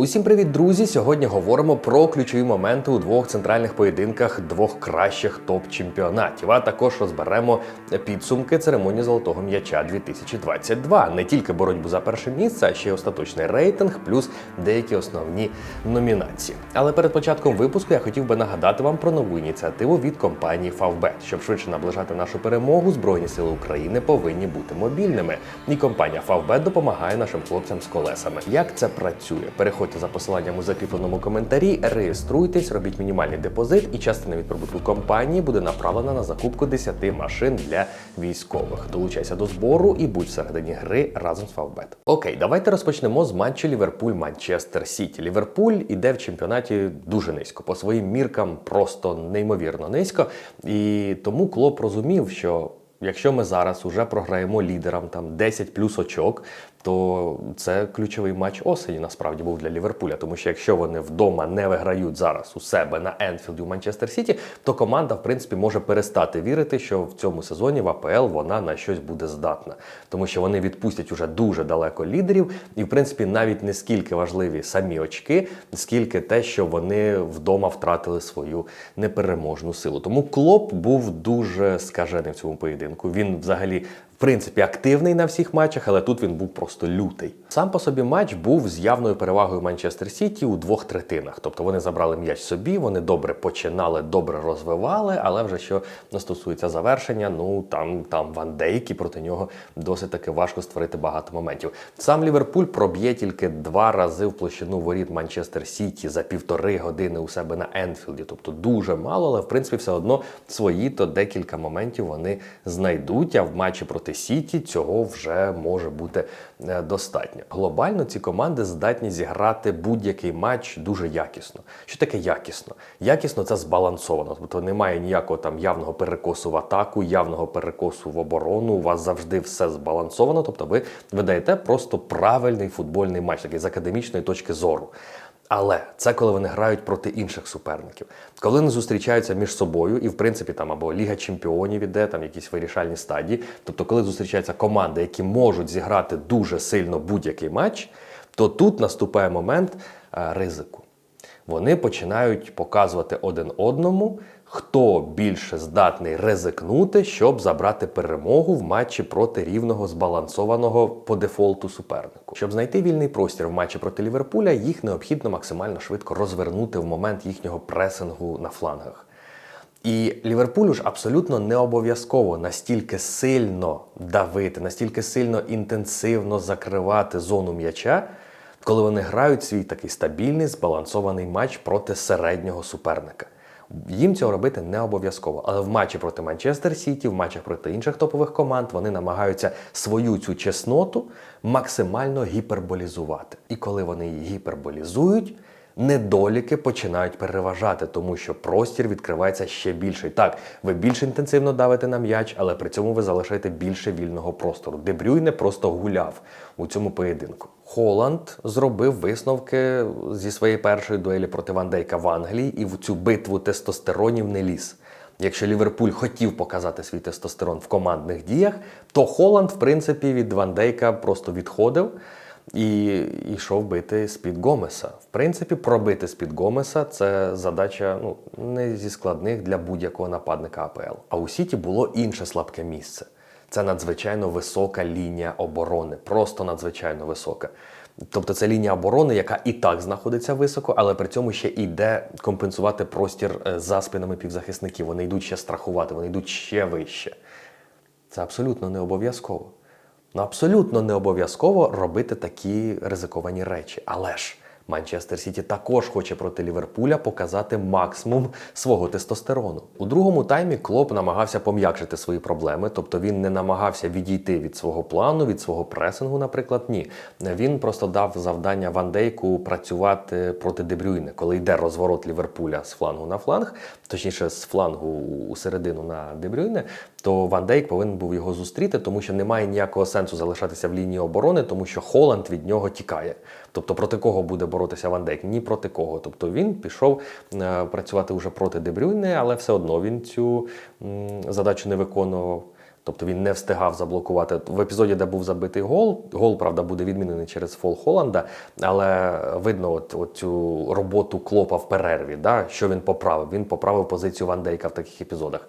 Усім привіт, друзі! Сьогодні говоримо про ключові моменти у двох центральних поєдинках двох кращих топ-чемпіонатів. А також розберемо підсумки церемонії золотого м'яча 2022. Не тільки боротьбу за перше місце, а ще й остаточний рейтинг, плюс деякі основні номінації. Але перед початком випуску я хотів би нагадати вам про нову ініціативу від компанії Favbet. Щоб швидше наближати нашу перемогу, Збройні сили України повинні бути мобільними. І компанія Favbet допомагає нашим хлопцям з колесами. Як це працює? Переходьте за посиланням у закріпленому коментарі, реєструйтесь, робіть мінімальний депозит, і частина від прибутку компанії буде направлена на закупку 10 машин для військових. Долучайся до збору і будь всередині гри разом з Favbet. Окей, давайте розпочнемо з матчу Ліверпуль-Манчестер Сіті. Ліверпуль іде в чемпіонаті дуже низько, по своїм міркам просто неймовірно низько. І тому Клоп розумів, що. Якщо ми зараз уже програємо лідерам там 10 плюс очок, то це ключовий матч осені насправді був для Ліверпуля. Тому що якщо вони вдома не виграють зараз у себе на Енфілді у Манчестер Сіті, то команда, в принципі, може перестати вірити, що в цьому сезоні в АПЛ вона на щось буде здатна, тому що вони відпустять уже дуже далеко лідерів, і в принципі навіть не скільки важливі самі очки, скільки те, що вони вдома втратили свою непереможну силу. Тому Клоп був дуже скажений в цьому поєдинку. Він взагалі принципі активний на всіх матчах, але тут він був просто лютий. Сам по собі матч був з явною перевагою Манчестер Сіті у двох третинах. Тобто вони забрали м'яч собі, вони добре починали, добре розвивали, але вже що стосується завершення, ну там там Ван Дейк, і проти нього досить таки важко створити багато моментів. Сам Ліверпуль проб'є тільки два рази в площину воріт Манчестер Сіті за півтори години у себе на Енфілді. Тобто дуже мало, але в принципі все одно свої то декілька моментів вони знайдуть. А в матчі проти Сіті цього вже може бути е, достатньо. Глобально ці команди здатні зіграти будь-який матч дуже якісно. Що таке якісно? Якісно це збалансовано. Тобто немає ніякого там явного перекосу в атаку, явного перекосу в оборону. У вас завжди все збалансовано. Тобто, ви видаєте просто правильний футбольний матч, такий з академічної точки зору. Але це коли вони грають проти інших суперників, коли вони зустрічаються між собою, і в принципі там або Ліга Чемпіонів іде, там якісь вирішальні стадії. Тобто, коли зустрічаються команди, які можуть зіграти дуже сильно будь-який матч, то тут наступає момент е, ризику. Вони починають показувати один одному, хто більше здатний ризикнути, щоб забрати перемогу в матчі проти рівного збалансованого по дефолту супернику. Щоб знайти вільний простір в матчі проти Ліверпуля, їх необхідно максимально швидко розвернути в момент їхнього пресингу на флангах. І Ліверпулю ж абсолютно не обов'язково настільки сильно давити, настільки сильно інтенсивно закривати зону м'яча, коли вони грають свій такий стабільний збалансований матч проти середнього суперника. Їм цього робити не обов'язково. Але в матчі проти Манчестер Сіті, в матчах проти інших топових команд вони намагаються свою цю чесноту максимально гіперболізувати. І коли вони її гіперболізують, недоліки починають переважати, тому що простір відкривається ще більший. Так, ви більш інтенсивно давите на м'яч, але при цьому ви залишаєте більше вільного простору. Дебрюйне просто гуляв у цьому поєдинку. Холланд зробив висновки зі своєї першої дуелі проти Ван Дейка в Англії і в цю битву тестостеронів не ліз. Якщо Ліверпуль хотів показати свій тестостерон в командних діях, то Холланд, в принципі, від Ван Дейка просто відходив і йшов бити з-під Гомеса. В принципі, пробити з-під Гомеса це задача ну, не зі складних для будь-якого нападника АПЛ. А у Сіті було інше слабке місце. Це надзвичайно висока лінія оборони, просто надзвичайно висока. Тобто це лінія оборони, яка і так знаходиться високо, але при цьому ще йде компенсувати простір е, за спинами півзахисників. Вони йдуть ще страхувати, вони йдуть ще вище. Це абсолютно не обов'язково. Ну, абсолютно не обов'язково робити такі ризиковані речі. Але ж Манчестер Сіті також хоче проти Ліверпуля показати максимум свого тестостерону. У другому таймі Клоп намагався пом'якшити свої проблеми, тобто він не намагався відійти від свого плану, від свого пресингу, наприклад, ні. Він просто дав завдання Ван Дейку працювати проти Дебрюйне, коли йде розворот Ліверпуля з флангу на фланг, точніше з флангу у середину на Дебрюйне, то Ван Дейк повинен був його зустріти, тому що немає ніякого сенсу залишатися в лінії оборони, тому що Холланд від нього тікає. Тобто проти кого буде боротися Ван Дейк? Ні проти кого. Тобто він пішов е, працювати вже проти Дебрюйне, але все одно він цю задачу не виконував. Тобто він не встигав заблокувати в епізоді, де був забитий гол. Гол, правда, буде відмінений через фол Холланда, але видно от, от цю роботу клопа в перерві, да, що він поправив. Він поправив позицію Ван Дейка в таких епізодах.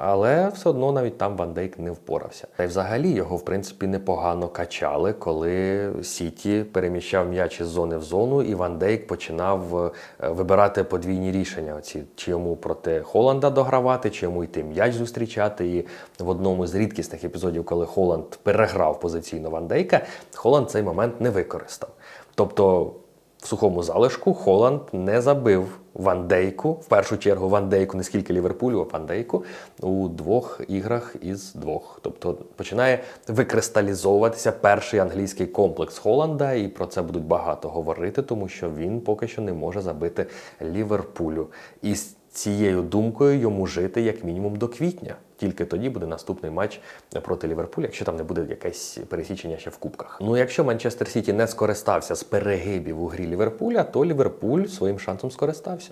Але все одно навіть там Ван Дейк не впорався. Та й взагалі його, в принципі, непогано качали, коли Сіті переміщав м'яч із зони в зону, і Ван Дейк починав е, вибирати подвійні рішення. Оці, чи йому проти Холланда догравати, чи йому йти м'яч зустрічати. І в одному з рідкісних епізодів, коли Холланд переграв позиційно Ван Дейка, Холланд цей момент не використав. Тобто в сухому залишку Холланд не забив Ван Дейку, в першу чергу Ван Дейку, не скільки Ліверпулю, а Ван Дейку у двох іграх із двох. Тобто починає викристалізовуватися перший англійський комплекс Холланда, і про це будуть багато говорити, тому що він поки що не може забити Ліверпулю. І з цією думкою йому жити як мінімум до квітня. Тільки тоді буде наступний матч проти Ліверпуля, якщо там не буде якесь пересічення ще в кубках. Ну якщо Манчестер Сіті не скористався з перегибів у грі Ліверпуля, то Ліверпуль своїм шансом скористався.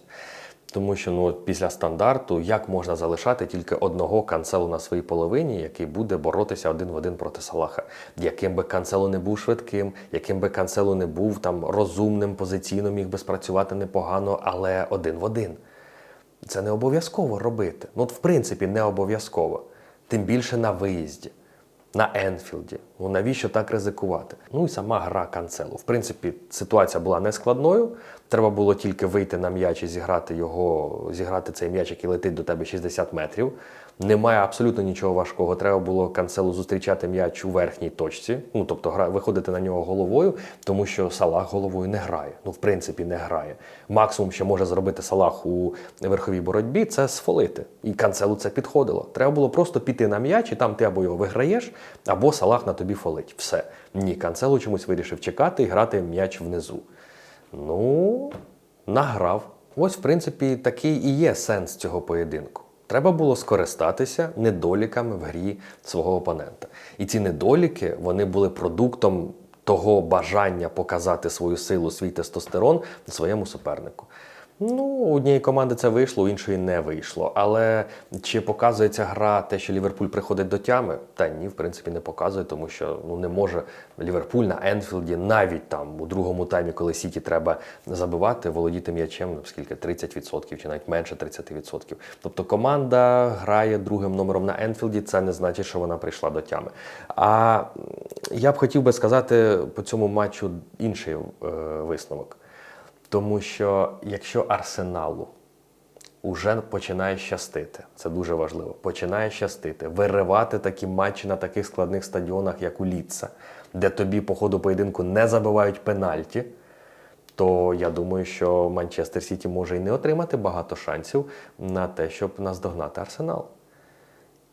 Тому що ну після стандарту як можна залишати тільки одного канцелу на своїй половині, який буде боротися один в один проти Салаха, яким би канцелу не був швидким, яким би канцелу не був там розумним, позиційно міг би спрацювати непогано, але один в один. Це не обов'язково робити. Ну, от, в принципі, не обов'язково. Тим більше на виїзді, на Енфілді. Ну навіщо так ризикувати? Ну і сама гра канцелу. В принципі, ситуація була нескладною. Треба було тільки вийти на м'яч і зіграти його, зіграти цей м'яч, який летить до тебе 60 метрів. Немає абсолютно нічого важкого. Треба було канцелу зустрічати м'яч у верхній точці, ну тобто гра, виходити на нього головою, тому що Салах головою не грає. Ну, в принципі, не грає. Максимум, що може зробити Салах у верховій боротьбі, це сфолити. І канцелу це підходило. Треба було просто піти на м'яч, і там ти або його виграєш, або Салах на тобі фолить. Все. Ні, канцелу чомусь вирішив чекати і грати м'яч внизу. Ну, награв. Ось, в принципі, такий і є сенс цього поєдинку. Треба було скористатися недоліками в грі свого опонента. І ці недоліки вони були продуктом того бажання показати свою силу, свій тестостерон своєму супернику. Ну, у однієї команди це вийшло, у іншої не вийшло. Але чи показує ця гра те, що Ліверпуль приходить до тями? Та ні, в принципі, не показує, тому що ну не може Ліверпуль на Енфілді навіть там у другому таймі, коли Сіті треба забивати, володіти м'ячем ну, скільки 30% чи навіть менше 30%. Тобто команда грає другим номером на Енфілді, це не значить, що вона прийшла до тями. А я б хотів би сказати по цьому матчу інший е, висновок. Тому що якщо арсеналу вже починає щастити, це дуже важливо, починає щастити, виривати такі матчі на таких складних стадіонах, як у Ліца, де тобі по ходу поєдинку не забивають пенальті, то я думаю, що Манчестер Сіті може і не отримати багато шансів на те, щоб наздогнати арсенал.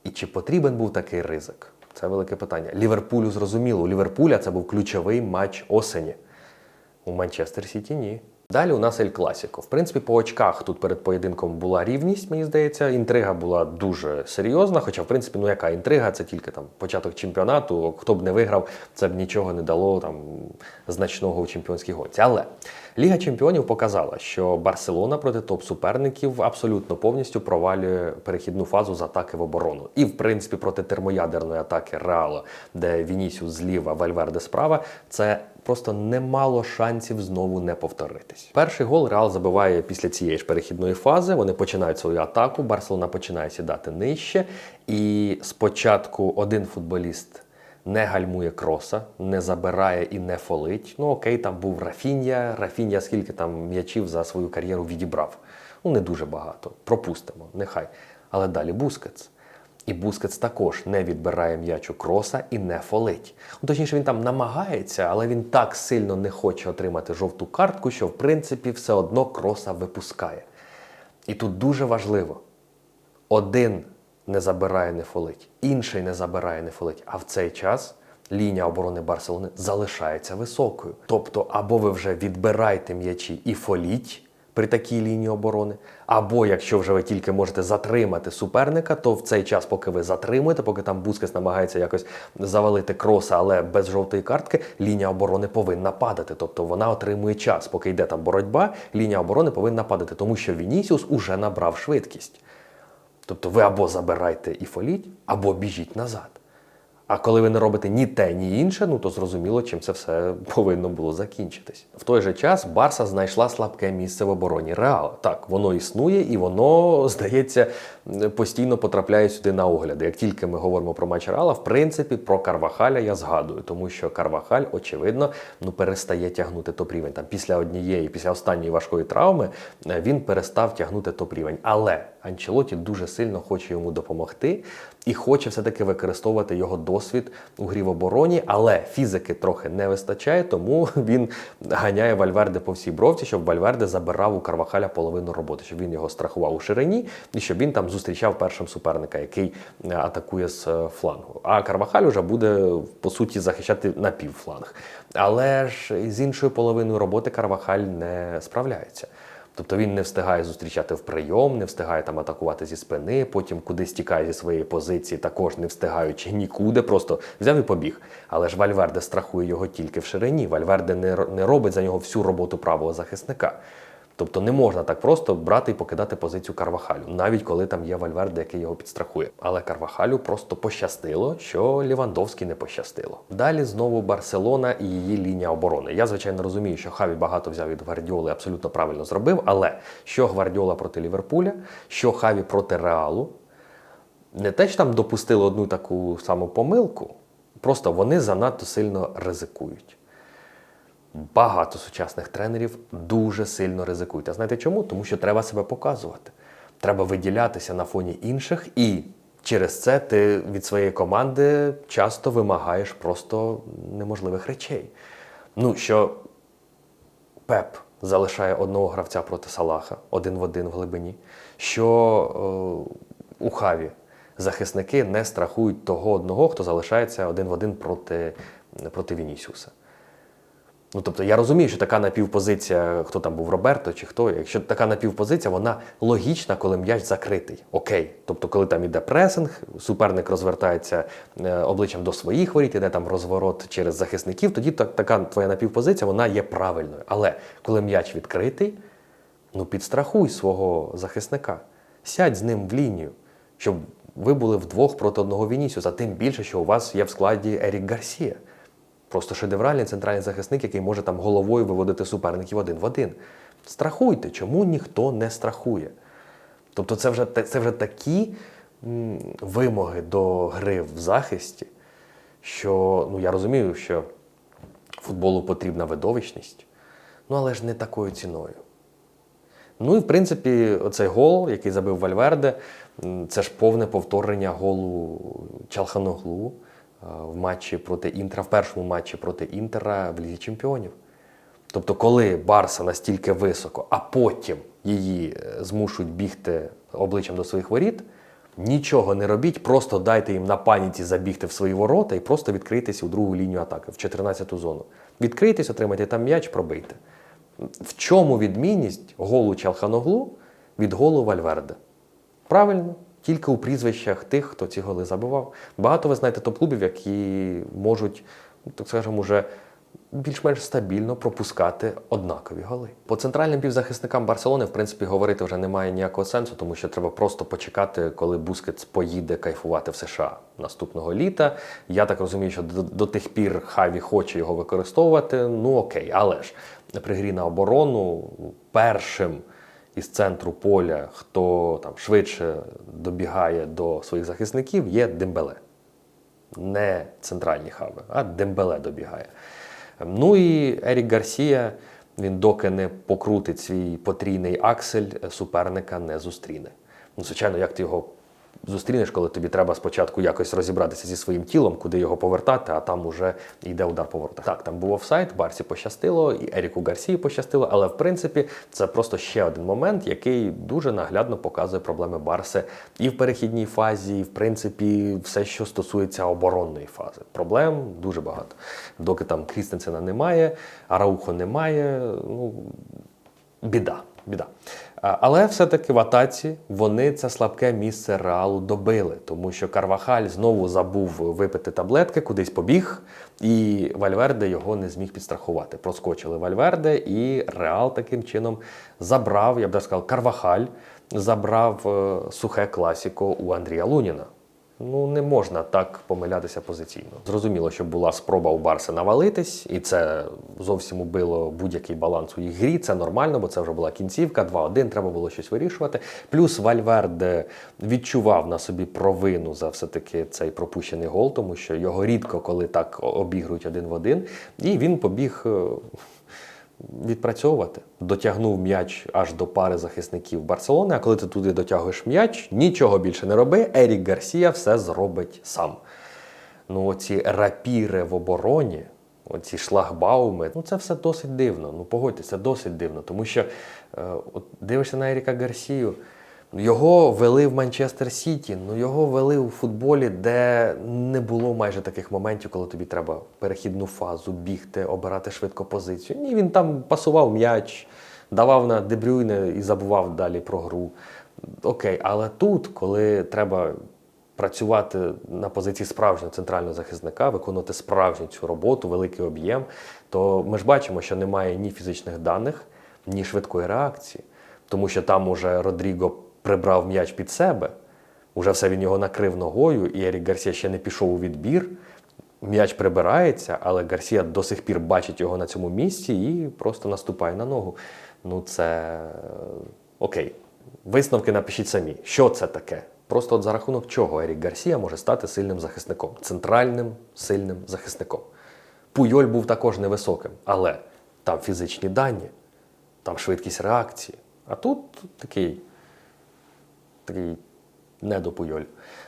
І чи потрібен був такий ризик? Це велике питання. Ліверпулю зрозуміло, у Ліверпуля це був ключовий матч осені. У Манчестер Сіті ні. Далі у нас Ель Класіко. В принципі, по очках тут перед поєдинком була рівність, мені здається. Інтрига була дуже серйозна. Хоча, в принципі, ну яка інтрига, це тільки там початок чемпіонату. Хто б не виграв, це б нічого не дало там значного у чемпіонській гонці. Але Ліга Чемпіонів показала, що Барселона проти топ-суперників абсолютно повністю провалює перехідну фазу з атаки в оборону. І, в принципі, проти термоядерної атаки Реала, де Вінісіус зліва, Вальверде справа, це просто немало шансів знову не повторитись. Перший гол Реал забиває після цієї ж перехідної фази. Вони починають свою атаку. Барселона починає сідати нижче. І спочатку один футболіст. Не гальмує кроса, не забирає і не фолить. Ну окей, там був Рафінія. Рафінія скільки там м'ячів за свою кар'єру відібрав. Ну не дуже багато. Пропустимо, нехай. Але далі Бускетс. І Бускетс також не відбирає м'яч у кроса і не фолить. Ну, Точніше, він там намагається, але він так сильно не хоче отримати жовту картку, що в принципі все одно кроса випускає. І тут дуже важливо: один не забирає, не фолить, інший не забирає, не фолить. А в цей час лінія оборони Барселони залишається високою. Тобто, або ви вже відбираєте м'ячі і фоліть при такій лінії оборони. Або якщо вже ви тільки можете затримати суперника, то в цей час, поки ви затримуєте, поки там Бускес намагається якось завалити кроса, але без жовтої картки, лінія оборони повинна падати. Тобто вона отримує час, поки йде там боротьба, лінія оборони повинна падати, тому що Вінісіус уже набрав швидкість. Тобто ви або забирайте і фоліть, або біжіть назад. А коли ви не робите ні те, ні інше, ну то зрозуміло, чим це все повинно було закінчитись. В той же час Барса знайшла слабке місце в обороні Реала. Так, воно існує і воно, здається, постійно потрапляє сюди на огляди. Як тільки ми говоримо про матч Реала, в принципі, про Карвахаля я згадую, тому що Карвахаль, очевидно, ну перестає тягнути топ-рівень. Там після однієї, після останньої важкої травми е, він перестав тягнути топ-рівень. Але Анчелоті дуже сильно хоче йому допомогти і хоче все-таки використовувати його досвід у грі в обороні, але фізики трохи не вистачає, тому він ганяє Вальверде по всій бровці, щоб Вальверде забирав у Карвахаля половину роботи, щоб він його страхував у ширині і щоб він там зустрічав першим суперника, який е, атакує з е, флангу. А Карвахаль вже буде по суті захищати на півфланг. Але ж з іншою половиною роботи Карвахаль не справляється. Тобто він не встигає зустрічати в прийом, не встигає там атакувати зі спини, потім кудись тікає зі своєї позиції, також не встигаючи нікуди, просто взяв і побіг. Але ж Вальверде страхує його тільки в ширині. Вальверде не робить за нього всю роботу правого захисника. Тобто не можна так просто брати і покидати позицію Карвахалю, навіть коли там є Вальверде, який його підстрахує. Але Карвахалю просто пощастило, що Лівандовський не пощастило. Далі знову Барселона і її лінія оборони. Я звичайно розумію, що Хаві багато взяв від Гвардіоли, абсолютно правильно зробив. Але що Гвардіола проти Ліверпуля, що Хаві проти Реалу, не те, що там допустили одну таку саму помилку, просто вони занадто сильно ризикують. Багато сучасних тренерів дуже сильно ризикують. А знаєте чому? Тому що треба себе показувати. Треба виділятися на фоні інших, і через це ти від своєї команди часто вимагаєш просто неможливих речей. Ну, що Пеп залишає одного гравця проти Салаха один в один в глибині, що е, у Хаві захисники не страхують того одного, хто залишається один в один проти, проти Вінісіуса. Ну, тобто я розумію, що така напівпозиція, хто там був Роберто чи хто, якщо така напівпозиція, вона логічна, коли м'яч закритий. Окей. Тобто, коли там іде пресинг, суперник розвертається е, обличчям до своїх воріт, іде там розворот через захисників, тоді так, така твоя напівпозиція вона є правильною. Але коли м'яч відкритий, ну підстрахуй свого захисника, сядь з ним в лінію, щоб ви були вдвох проти одного Вінісіуса, тим більше, що у вас є в складі Ерік Гарсія. Просто шедевральний центральний захисник, який може там головою виводити суперників один в один. Страхуйте, чому ніхто не страхує? Тобто це вже, це вже такі вимоги до гри в захисті, що ну, я розумію, що футболу потрібна видовищність, ну але ж не такою ціною. Ну і в принципі, оцей гол, який забив Вальверде, це ж повне повторення голу Чалханоглу в матчі проти Інтера, в першому матчі проти Інтера в Лізі Чемпіонів. Тобто, коли Барса настільки високо, а потім її е, змушують бігти обличчям до своїх воріт, нічого не робіть, просто дайте їм на паніці забігти в свої ворота і просто відкрийтеся у другу лінію атаки, в 14-ту зону. Відкрийтесь, отримайте там м'яч, пробийте. В чому відмінність голу Чалханоглу від голу Вальверде? Правильно, тільки у прізвищах тих, хто ці голи забивав. Багато ви знаєте топ-клубів, які можуть, так скажемо, уже більш-менш стабільно пропускати однакові голи. По центральним півзахисникам Барселони, в принципі, говорити вже немає ніякого сенсу, тому що треба просто почекати, коли Бускетс поїде кайфувати в США наступного літа. Я так розумію, що до, до тих пір Хаві хоче його використовувати. Ну окей, але ж при грі на оборону першим із центру поля, хто там швидше добігає до своїх захисників, є Дембеле. Не центральні хаби, а Дембеле добігає. Ну і Ерік Гарсія, він доки не покрутить свій потрійний аксель, суперника не зустріне. Ну, звичайно, як ти його зустрінеш, коли тобі треба спочатку якось розібратися зі своїм тілом, куди його повертати, а там уже йде удар по воротах. Так, там був офсайд, Барсі пощастило, і Еріку Гарсії пощастило, але в принципі це просто ще один момент, який дуже наглядно показує проблеми Барси і в перехідній фазі, і в принципі все, що стосується оборонної фази. Проблем дуже багато. Доки там Крістенсена немає, Араухо немає, ну біда. Біда. Але все-таки в атаці вони це слабке місце реалу добили, тому що Карвахаль знову забув випити таблетки, кудись побіг, і Вальверде його не зміг підстрахувати. Проскочили Вальверде, і Реал таким чином забрав, я б даже сказав, Карвахаль забрав е, сухе класіко у Андрія Луніна. Ну, не можна так помилятися позиційно. Зрозуміло, що була спроба у Барса навалитись, і це зовсім убило будь-який баланс у їх грі. Це нормально, бо це вже була кінцівка, 2-1, треба було щось вирішувати. Плюс Вальверде відчував на собі провину за все-таки цей пропущений гол, тому що його рідко коли так обігрують один в один. І він побіг. Відпрацьовувати. Дотягнув м'яч аж до пари захисників Барселони. А коли ти туди дотягуєш м'яч, нічого більше не роби. Ерік Гарсія все зробить сам. Ну, оці рапіри в обороні, оці шлагбауми, ну це все досить дивно. Ну погодьтеся, досить дивно. Тому що е, от дивишся на Еріка Гарсію. Його вели в Манчестер Сіті, ну його вели у футболі, де не було майже таких моментів, коли тобі треба перехідну фазу, бігти, обирати швидко позицію. Ні, він там пасував м'яч, давав на Дебрюйне і забував далі про гру. Окей, але тут, коли треба працювати на позиції справжнього центрального захисника, виконувати справжню цю роботу, великий об'єм, то ми ж бачимо, що немає ні фізичних даних, ні швидкої реакції. Тому що там уже Родріго прибрав м'яч під себе, уже все він його накрив ногою, і Ерік Гарсія ще не пішов у відбір. М'яч прибирається, але Гарсія до сих пір бачить його на цьому місці і просто наступає на ногу. Ну, це е, окей. Висновки напишіть самі. Що це таке? Просто от за рахунок чого Ерік Гарсія може стати сильним захисником, центральним сильним захисником. Пуйоль був також невисоким, але там фізичні дані, там швидкість реакції. А тут такий, такий недопуйоль.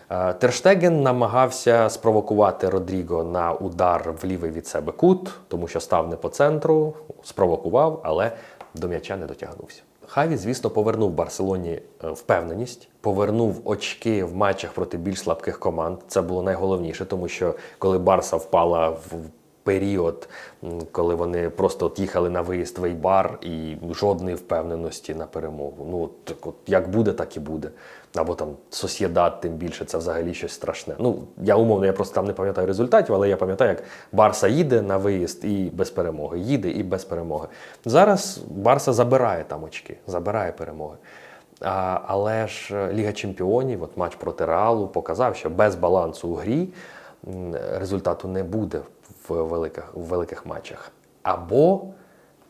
Е, Терштеген намагався спровокувати Родріго на удар в лівий від себе кут, тому що став не по центру, спровокував, але до м'яча не дотягнувся. Хаві, звісно, повернув Барселоні е, впевненість, повернув очки в матчах проти більш слабких команд. Це було найголовніше, тому що коли Барса впала в період, коли вони просто от їхали на виїзд в Ейбар і жодної впевненості на перемогу. Ну, так от як буде, так і буде. Або там Сосєдат, тим більше, це взагалі щось страшне. Ну, я умовно, я просто там не пам'ятаю результатів, але я пам'ятаю, як Барса їде на виїзд і без перемоги. Їде і без перемоги. Зараз Барса забирає там очки, забирає перемоги. А, але ж е, Ліга Чемпіонів, от матч проти Реалу, показав, що без балансу у грі результату не буде в великих, в великих матчах. Або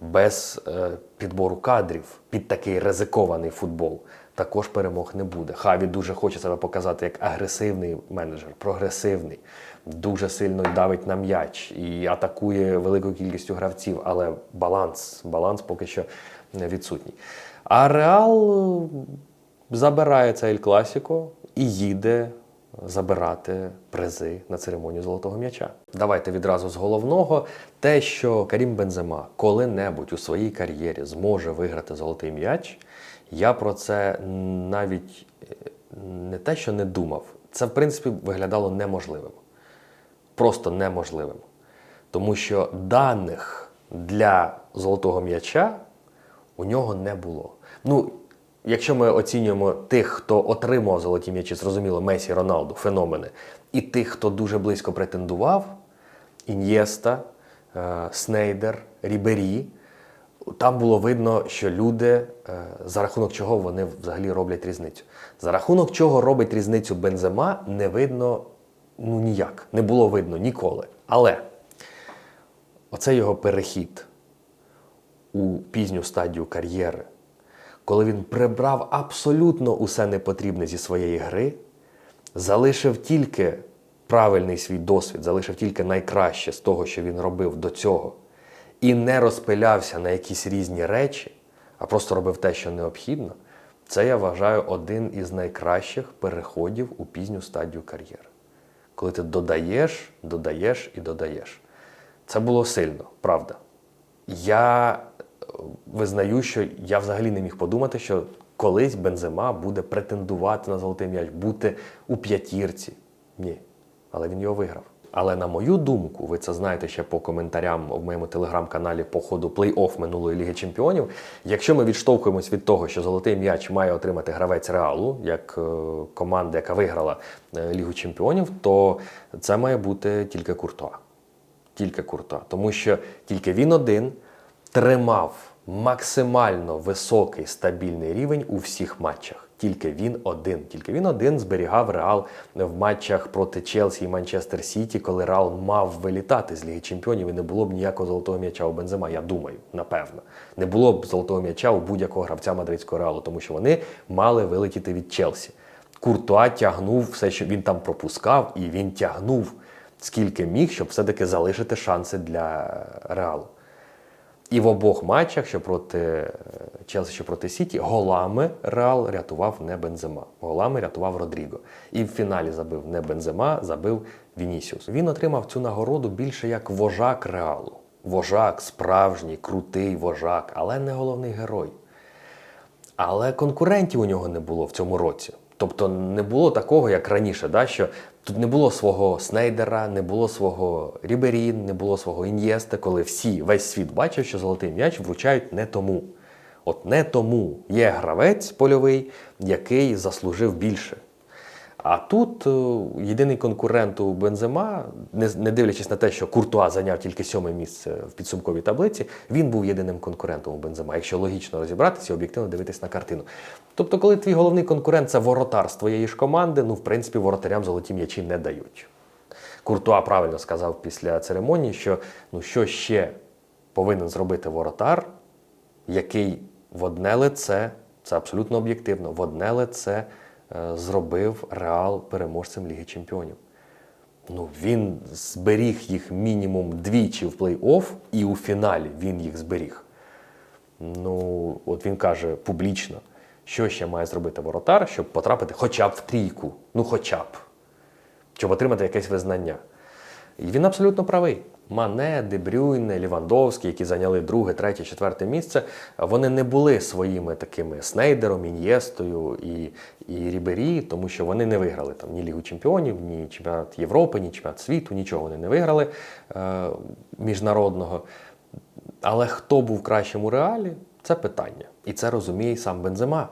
без е, підбору кадрів під такий ризикований футбол також перемог не буде. Хаві дуже хоче себе показати як агресивний менеджер, прогресивний, дуже сильно давить на м'яч і атакує великою кількістю гравців, але баланс, баланс поки що відсутній. А Реал е, забирає це Ель Класіко і їде забирати призи на церемонію золотого м'яча. Давайте відразу з головного. Те, що Карім Бензема коли-небудь у своїй кар'єрі зможе виграти золотий м'яч, я про це навіть е, не те, що не думав. Це, в принципі, виглядало неможливим. Просто неможливим. Тому що даних для золотого м'яча у нього не було. Ну, якщо ми оцінюємо тих, хто отримав золоті м'ячі, зрозуміло, Месі, Роналду, феномени, і тих, хто дуже близько претендував: Ін'єста, е, Снейдер, Рібері. Там було видно, що люди, е, за рахунок чого вони взагалі роблять різницю. За рахунок чого робить різницю бензема, не видно ну ніяк. Не було видно ніколи. Але оце його перехід у пізню стадію кар'єри, коли він прибрав абсолютно усе непотрібне зі своєї гри, залишив тільки правильний свій досвід, залишив тільки найкраще з того, що він робив до цього, і не розпилявся на якісь різні речі, а просто робив те, що необхідно. Це я вважаю один із найкращих переходів у пізню стадію кар'єри. Коли ти додаєш, додаєш і додаєш. Це було сильно, правда. Я визнаю, що я взагалі не міг подумати, що колись Бензема буде претендувати на золотий м'яч, бути у п'ятірці. Ні. Але він його виграв. Але на мою думку, ви це знаєте ще по коментарям в моєму телеграм-каналі по ходу плей-офф минулої Ліги Чемпіонів. Якщо ми відштовхуємось від того, що золотий м'яч має отримати гравець Реалу, як е, команда, яка виграла е, Лігу Чемпіонів, то це має бути тільки Куртуа тільки Куртуа. Тому що тільки він один тримав максимально високий стабільний рівень у всіх матчах. Тільки він один. Тільки він один зберігав Реал в матчах проти Челсі і Манчестер Сіті, коли Реал мав вилітати з Ліги Чемпіонів і не було б ніякого золотого м'яча у Бензема. Я думаю, напевно. Не було б золотого м'яча у будь-якого гравця мадридського реалу, тому що вони мали вилетіти від Челсі. Куртуа тягнув все, що він там пропускав, і він тягнув скільки міг, щоб все-таки залишити шанси для Реалу. І в обох матчах, що проти е, Челсі, що проти Сіті, голами Реал рятував не Бензема. Голами рятував Родріго. І в фіналі забив не Бензема, забив Вінісіус. Він отримав цю нагороду більше як вожак Реалу. Вожак, справжній, крутий вожак, але не головний герой. Але конкурентів у нього не було в цьому році. Тобто не було такого, як раніше, да, що тут не було свого Снейдера, не було свого Ріберін, не було свого Ін'єста, коли всі, весь світ бачив, що золотий м'яч вручають не тому. От не тому є гравець польовий, який заслужив більше. А тут е, єдиний конкурент у Бензема, не, дивлячись на те, що Куртуа зайняв тільки сьоме місце в підсумковій таблиці, він був єдиним конкурентом у Бензема, якщо логічно розібратися і об'єктивно дивитись на картину. Тобто, коли твій головний конкурент це воротар з твоєї ж команди, ну в принципі воротарям золоті м'ячі не дають. Куртуа правильно сказав після церемонії, що ну що ще повинен зробити воротар, який в одне лице, це абсолютно об'єктивно, в одне лице зробив Реал переможцем Ліги Чемпіонів. Ну, він зберіг їх мінімум двічі в плей-офф, і у фіналі він їх зберіг. Ну, от він каже публічно, що ще має зробити воротар, щоб потрапити хоча б в трійку. Ну, хоча б, щоб отримати якесь визнання. І він абсолютно правий. Мане, Дебрюйне, Лівандовський, які зайняли друге, третє, четверте місце, вони не були своїми такими Снейдером, Ін'єстою і, і Рібері, тому що вони не виграли там ні Лігу Чемпіонів, ні чемпіонат Європи, ні чемпіонат світу, нічого вони не виграли е, міжнародного. Але хто був кращим у реалі, це питання. І це розуміє і сам Бензема.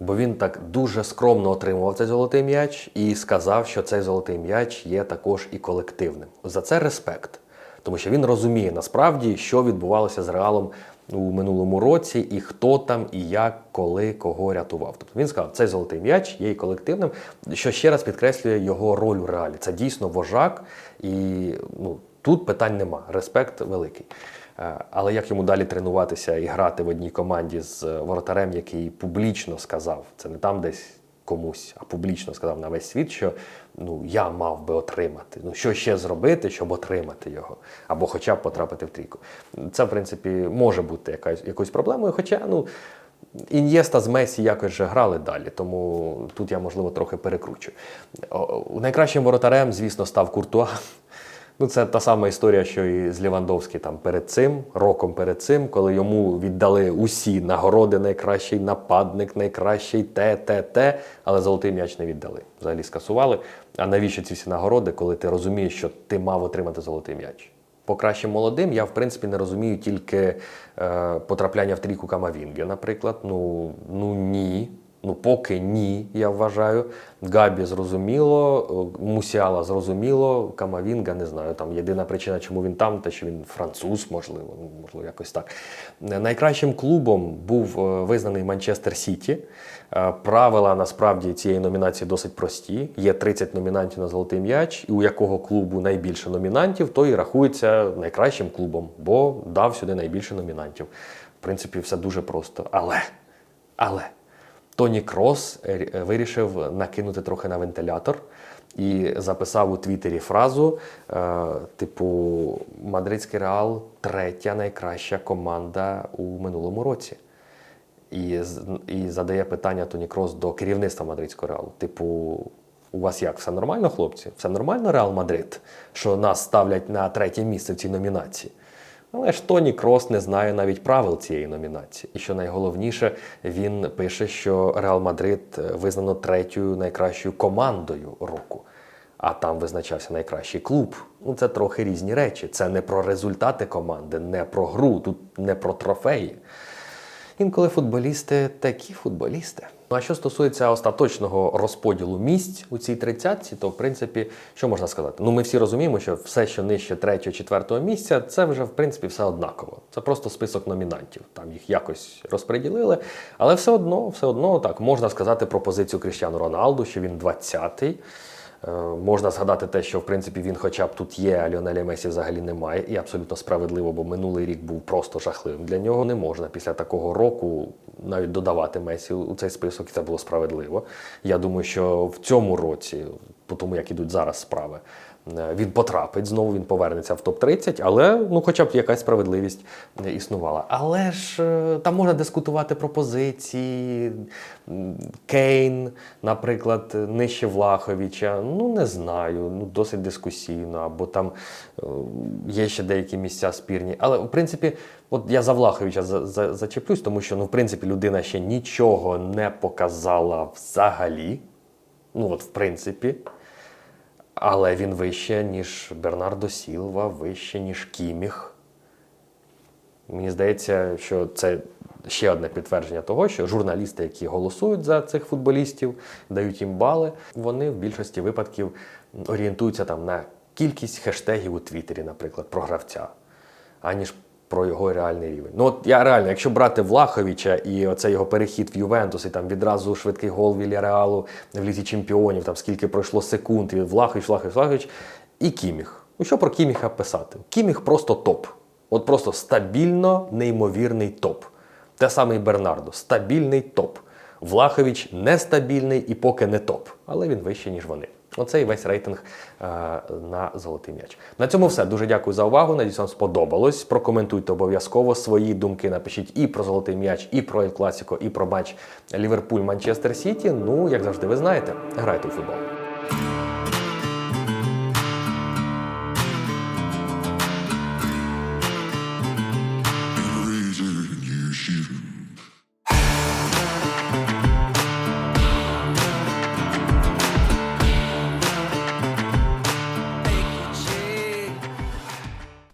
Бо він так дуже скромно отримував цей золотий м'яч і сказав, що цей золотий м'яч є також і колективним. За це респект. Тому що він розуміє насправді, що відбувалося з реалом у минулому році, і хто там, і як, коли, кого рятував. Тобто він сказав, цей золотий м'яч є і колективним, що ще раз підкреслює його роль у реалі. Це дійсно вожак, і ну, тут питань нема. Респект великий. Е, Але як йому далі тренуватися і грати в одній команді з е, воротарем, який публічно сказав, це не там десь комусь, а публічно сказав на весь світ, що ну я мав би отримати. Ну що ще зробити, щоб отримати його, або хоча б потрапити в трійку. Це, в принципі, може бути якась якоюсь проблемою. Хоча ну. Ін'єста з Месі якось же грали далі, тому тут я, можливо, трохи перекручу. Найкращим воротарем, звісно, став Куртуа. Ну, це та сама історія, що і з Лівандовським там перед цим, роком перед цим, коли йому віддали усі нагороди, найкращий нападник, найкращий те, те, те, але золотий м'яч не віддали. Взагалі скасували. А навіщо ці всі нагороди, коли ти розумієш, що ти мав отримати золотий м'яч? По кращим молодим я в принципі не розумію тільки е, потрапляння в трійку Камавінги, наприклад. Ну, ну ні. Ну, поки ні, я вважаю. Габі зрозуміло, Мусіала зрозуміло, Камавінга не знаю. Там єдина причина, чому він там, те, що він француз, можливо, ну, можливо, якось так. Найкращим клубом був е, визнаний Манчестер Сіті. Е, Правила насправді цієї номінації досить прості. Є 30 номінантів на золотий м'яч, і у якого клубу найбільше номінантів, той і рахується найкращим клубом, бо дав сюди найбільше номінантів. В принципі, все дуже просто. Але, але. Тоні Крос е, вирішив накинути трохи на вентилятор і записав у Твіттері фразу: е, типу, Мадридський Реал третя найкраща команда у минулому році. І, і задає питання Тоні Крос до керівництва Мадридського Реалу. Типу, у вас як? Все нормально, хлопці? Все нормально, Реал Мадрид, що нас ставлять на третє місце в цій номінації? Але ж Тоні Крос не знає навіть правил цієї номінації. І що найголовніше, він пише, що Реал Мадрид визнано третьою найкращою командою року. А там визначався найкращий клуб. Ну це трохи різні речі. Це не про результати команди, не про гру, тут не про трофеї. Інколи футболісти такі футболісти. Ну а що стосується остаточного розподілу місць у цій тридцятці, то в принципі, що можна сказати? Ну, ми всі розуміємо, що все, що нижче третього, четвертого місця, це вже в принципі все однаково. Це просто список номінантів. Там їх якось розподілили. Але все одно, все одно так можна сказати про позицію Кріштіану Роналду, що він 20-й. Е, Можна згадати те, що в принципі він хоча б тут є, а Ліонеля Месі взагалі немає, і абсолютно справедливо, бо минулий рік був просто жахливим. Для нього не можна після такого року навіть додавати Месі у цей список, і це було справедливо. Я думаю, що в цьому році, по тому як ідуть зараз справи, він потрапить знову, він повернеться в топ-30, але ну, хоча б якась справедливість е, існувала. Але ж е, там можна дискутувати про позиції. Кейн, наприклад, нижче Влаховича. Ну не знаю, ну досить дискусійно, або там е, є ще деякі місця спірні. Але в принципі, от я за Влаховича за, за, зачеплюсь, тому що ну, в принципі людина ще нічого не показала взагалі. Ну, от, в принципі. Але він вище, ніж Бернардо Сілва, вище, ніж Кіміх. Мені здається, що це ще одне підтвердження того, що журналісти, які голосують за цих футболістів, дають їм бали, вони в більшості випадків орієнтуються там на кількість хештегів у Твіттері, наприклад, про гравця, аніж про його реальний рівень. Ну от я реально, якщо брати Влаховича і оцей його перехід в Ювентус, і там відразу швидкий гол Вільяреалу в лізі чемпіонів, там скільки пройшло секунд, і Влахович, Влахович, Влахович, і Кіміх. Ну що про Кіміха писати? Кіміх просто топ. От просто стабільно неймовірний топ. Те саме і Бернардо. Стабільний топ. Влахович нестабільний і поки не топ, але він вищий, ніж вони. Оце і весь рейтинг е, на золотий м'яч. На цьому все. Дуже дякую за увагу. Надіюсь, вам сподобалось. Прокоментуйте обов'язково свої думки. Напишіть і про золотий м'яч, і про Класіко, і про матч Ліверпуль-Манчестер Сіті. Ну, як завжди, ви знаєте, грайте у футбол.